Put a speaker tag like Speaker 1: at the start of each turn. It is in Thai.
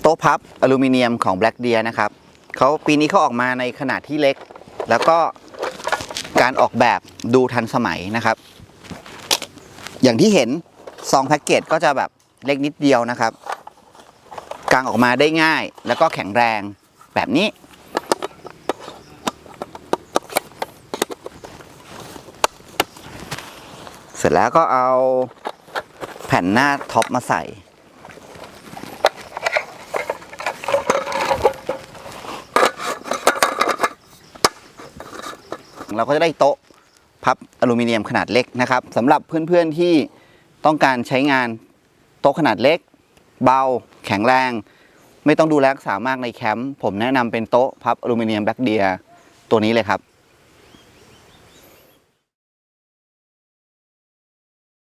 Speaker 1: โต๊ะพับอลูมิเนียมของ Black Deer นะครับเขาปีนี้เขาออกมาในขนาดที่เล็ก แล้วก็การออกแบบดูทันสมัยนะครับ อย่างที่เห็นซองแพ็กเกจก็จะแบบเล็กนิดเดียวนะครับกางออกมาได้ง่ายแล้วก็แข็งแรงแบบนี้ เสร็จแล้วก็เอาแผ่นหน้าท็อปมาใส่ เราก็จะได้โต๊ะพับอลูมิเนียมขนาดเล็กนะครับสำหรับเพื่อนๆที่ต้องการใช้งานโต๊ะขนาดเล็ก เบา แข็งแรง ไม่ต้องดูแลรักษามากในแคมป์ผมแนะนำเป็นโต๊ะพับอลูมิเนียมแบล็กเดียตัวนี้เลยครับ